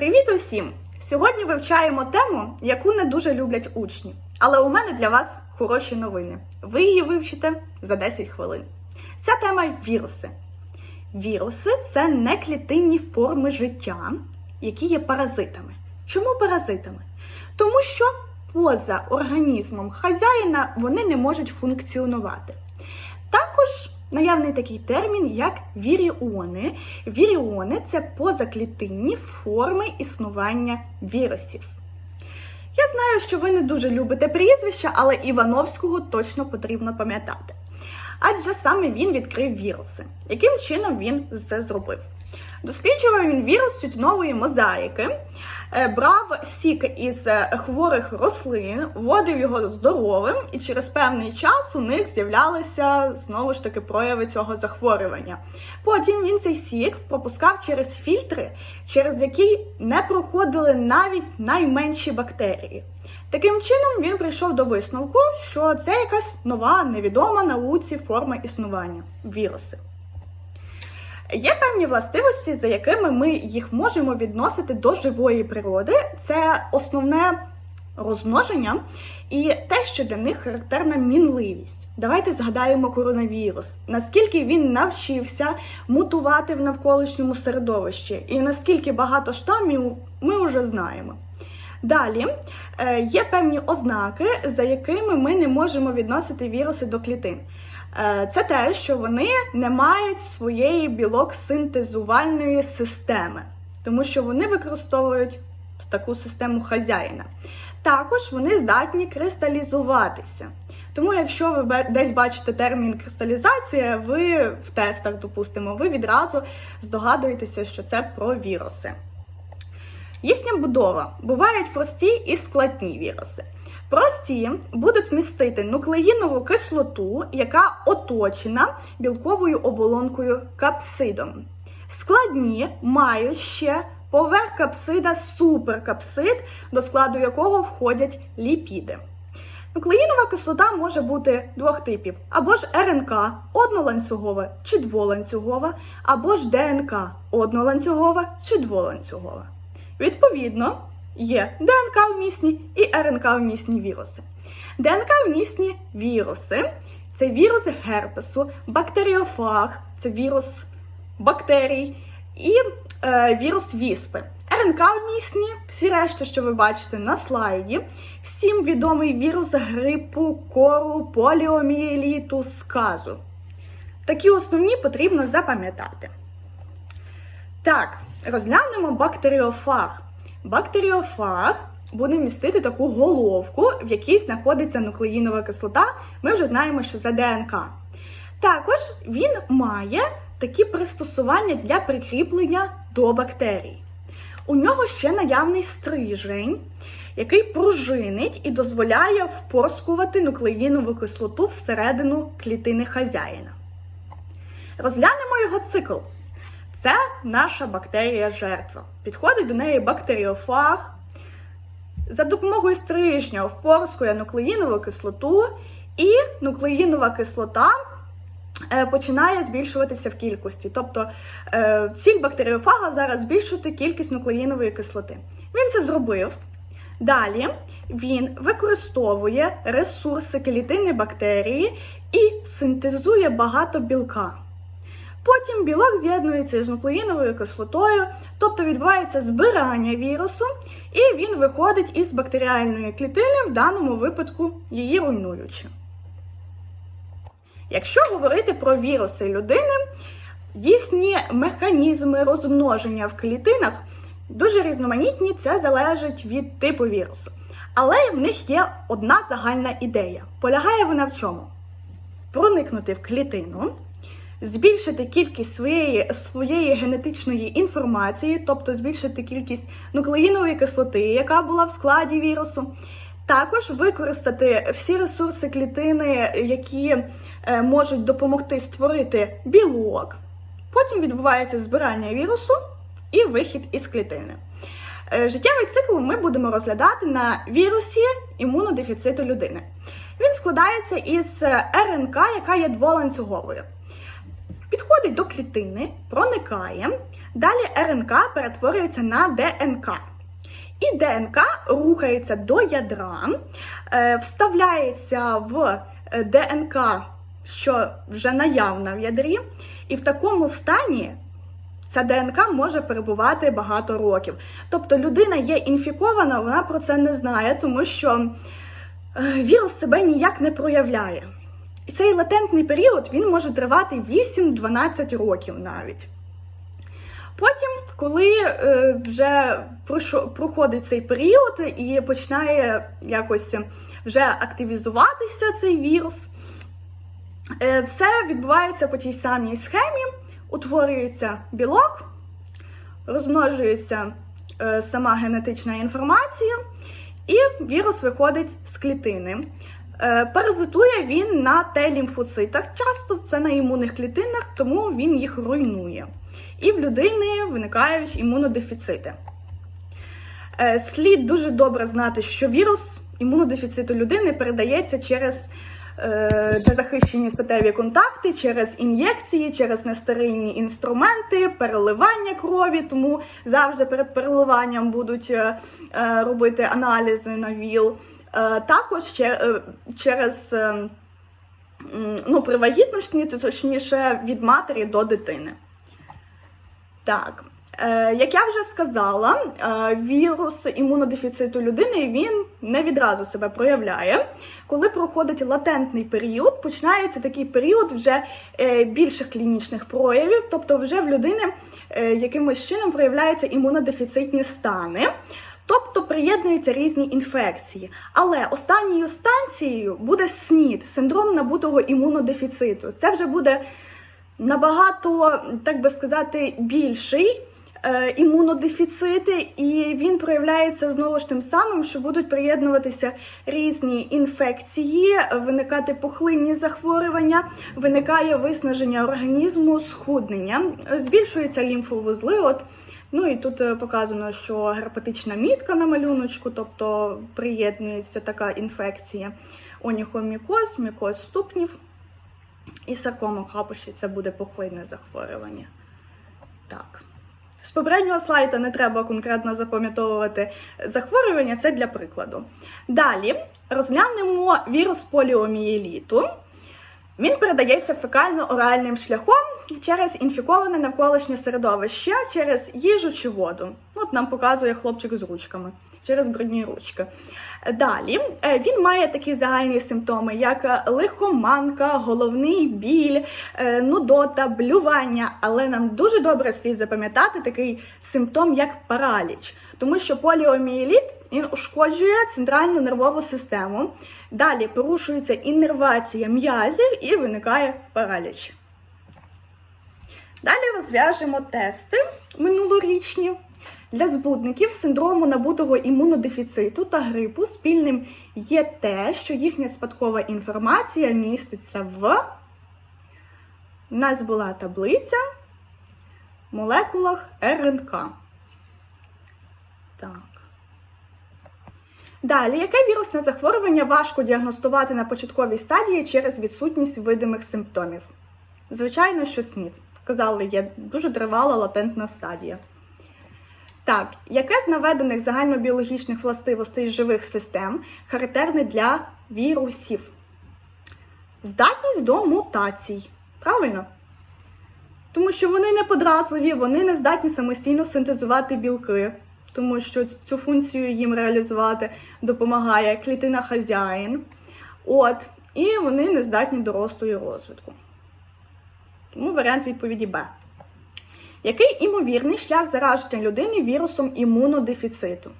Привіт усім! Сьогодні вивчаємо тему, яку не дуже люблять учні. Але у мене для вас хороші новини. Ви її вивчите за 10 хвилин. Ця тема віруси. Віруси це неклітинні форми життя, які є паразитами. Чому паразитами? Тому що поза організмом хазяїна вони не можуть функціонувати. Також наявний такий термін, як віріони. Віріони це позаклітинні форми існування вірусів. Я знаю, що ви не дуже любите прізвища, але Івановського точно потрібно пам'ятати. Адже саме він відкрив віруси. Яким чином він це зробив? Досліджував він вірус тютюнової мозаїки, е, брав сік із е, хворих рослин, вводив його здоровим, і через певний час у них з'являлися знову ж таки прояви цього захворювання. Потім він цей сік пропускав через фільтри, через які не проходили навіть найменші бактерії. Таким чином він прийшов до висновку, що це якась нова невідома науці форма існування віруси. Є певні властивості, за якими ми їх можемо відносити до живої природи. Це основне розмноження і те, що для них характерна мінливість. Давайте згадаємо коронавірус, наскільки він навчився мутувати в навколишньому середовищі, і наскільки багато штамів ми вже знаємо. Далі е, є певні ознаки, за якими ми не можемо відносити віруси до клітин. Е, Це те, що вони не мають своєї білок-синтезувальної системи, тому що вони використовують таку систему хазяїна. Також вони здатні кристалізуватися. Тому, якщо ви десь бачите термін кристалізація, ви в тестах, допустимо, ви відразу здогадуєтеся, що це про віруси. Їхня будова бувають прості і складні віруси. Прості будуть містити нуклеїнову кислоту, яка оточена білковою оболонкою капсидом. Складні мають ще поверх капсида суперкапсид, до складу якого входять ліпіди. Нуклеїнова кислота може бути двох типів: або ж РНК одноланцюгова чи дволанцюгова, або ж ДНК одноланцюгова чи дволанцюгова. Відповідно, є ДНК вмісні і РНК вмісні віруси. ДНК вмісні віруси це вірус герпесу, бактеріофаг, це вірус бактерій, і е, вірус віспи. РНК вмісні, всі решта, що ви бачите на слайді, всім відомий вірус грипу, кору, поліомієліту, сказу. Такі основні потрібно запам'ятати. Так, розглянемо бактеріофаг. Бактеріофаг буде містити таку головку, в якій знаходиться нуклеїнова кислота. Ми вже знаємо, що це ДНК. Також він має такі пристосування для прикріплення до бактерій. У нього ще наявний стрижень, який пружинить і дозволяє впорскувати нуклеїнову кислоту всередину клітини хазяїна. Розглянемо його цикл. Це наша бактерія жертва. Підходить до неї бактеріофаг. За допомогою стрижня впорскує нуклеїнову кислоту, і нуклеїнова кислота е, починає збільшуватися в кількості. Тобто е, ціль бактеріофага зараз збільшити кількість нуклеїнової кислоти. Він це зробив. Далі він використовує ресурси клітини бактерії і синтезує багато білка. Потім білок з'єднується з нуклеїновою кислотою, тобто відбувається збирання вірусу, і він виходить із бактеріальної клітини, в даному випадку її руйнуючи. Якщо говорити про віруси людини, їхні механізми розмноження в клітинах дуже різноманітні, це залежить від типу вірусу. Але в них є одна загальна ідея. Полягає вона в чому? Проникнути в клітину збільшити кількість своєї, своєї генетичної інформації, тобто збільшити кількість нуклеїнової кислоти, яка була в складі вірусу. Також використати всі ресурси клітини, які е, можуть допомогти створити білок. Потім відбувається збирання вірусу і вихід із клітини. Е, Життєвий цикл ми будемо розглядати на вірусі імунодефіциту людини. Він складається із РНК, яка є дволанцюговою. Підходить до клітини, проникає, далі РНК перетворюється на ДНК. І ДНК рухається до ядра, е, вставляється в е, ДНК, що вже наявна в ядрі, і в такому стані ця ДНК може перебувати багато років. Тобто людина є інфікована, вона про це не знає, тому що е, вірус себе ніяк не проявляє. І цей латентний період він може тривати 8-12 років навіть. Потім, коли е, вже проходить цей період і починає якось вже активізуватися цей вірус, е, все відбувається по тій самій схемі, утворюється білок, розмножується е, сама генетична інформація, і вірус виходить з клітини. Е, Паразитує він на Т-лімфоцитах, часто це на імунних клітинах, тому він їх руйнує. І в людини виникають імунодефіцити. Е, Слід дуже добре знати, що вірус імунодефіциту людини передається через е, незахищені статеві контакти, через ін'єкції, через нестерильні інструменти, переливання крові. Тому завжди перед переливанням будуть робити аналізи на ВІЛ. Е, Також е, через е, ну, при вагітності, то точніше від матері до дитини. Так, як я вже сказала, вірус імунодефіциту людини він не відразу себе проявляє. Коли проходить латентний період, починається такий період вже більших клінічних проявів, тобто вже в людини якимось чином проявляються імунодефіцитні стани. Тобто приєднуються різні інфекції. Але останньою станцією буде СНІД, синдром набутого імунодефіциту. Це вже буде набагато, так би сказати, більший е, імунодефіцит, і він проявляється знову ж тим самим, що будуть приєднуватися різні інфекції, виникати пухлинні захворювання, виникає виснаження організму, схуднення, збільшуються лімфовузли. От Ну і тут е, показано, що герпетична мітка на малюночку, тобто приєднується така інфекція. Оніхомікоз, мікоз ступнів і саркома крапощі це буде пухлинне захворювання. Так. З попереднього слайда не треба конкретно запам'ятовувати захворювання, це для прикладу. Далі розглянемо вірус поліомієліту. Він передається фекально-оральним шляхом через інфіковане навколишнє середовище, через їжу чи воду. От нам показує хлопчик з ручками, через брудні ручки. Далі е, він має такі загальні симптоми, як лихоманка, головний біль, е, нудота, блювання. Але нам дуже добре слід запам'ятати такий симптом, як параліч, тому що поліомієліт він ушкоджує центральну нервову систему. Далі порушується іннервація м'язів і виникає параліч. Далі розв'яжемо тести минулорічні. Для збудників синдрому набутого імунодефіциту та грипу спільним є те, що їхня спадкова інформація міститься в. Нас була таблиця молекулах РНК. Так. Далі, яке вірусне захворювання важко діагностувати на початковій стадії через відсутність видимих симптомів? Звичайно, що СНІД. Сказали, є дуже тривала латентна стадія. Так, яке з наведених загальнобіологічних властивостей живих систем характерне для вірусів? Здатність до мутацій. Правильно? Тому що вони не подразливі, вони не здатні самостійно синтезувати білки, тому що цю функцію їм реалізувати допомагає клітина хазяїн. От, і вони не здатні до росту і розвитку. Тому варіант відповіді Б. Який імовірний шлях зараження людини вірусом імунодефіциту?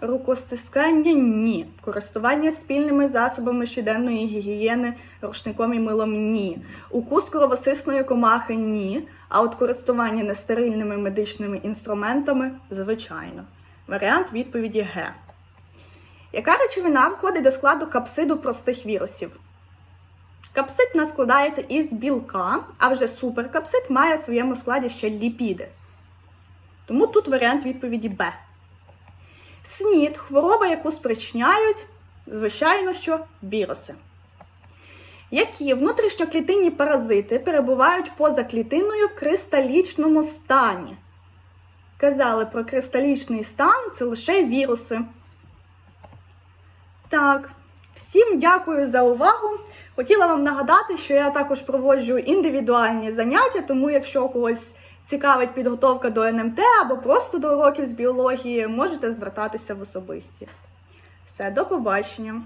Рукостискання ні. Користування спільними засобами щоденної гігієни, рушником і милом ні. Укус кровосисної комахи ні. А от користування нестерильними медичними інструментами звичайно. Варіант відповіді Г. Яка речовина входить до складу капсиду простих вірусів? Капсид нас складається із білка, а вже суперкапсид має в своєму складі ще ліпіди. Тому тут варіант відповіді Б. СНІД хвороба, яку спричиняють, звичайно, що віруси. Які внутрішньоклітинні паразити перебувають поза клітиною в кристалічному стані? Казали про кристалічний стан це лише віруси. Так, всім дякую за увагу. Хотіла вам нагадати, що я також проводжу індивідуальні заняття, тому якщо когось цікавить підготовка до НМТ або просто до уроків з біології, можете звертатися в особисті. Все, до побачення.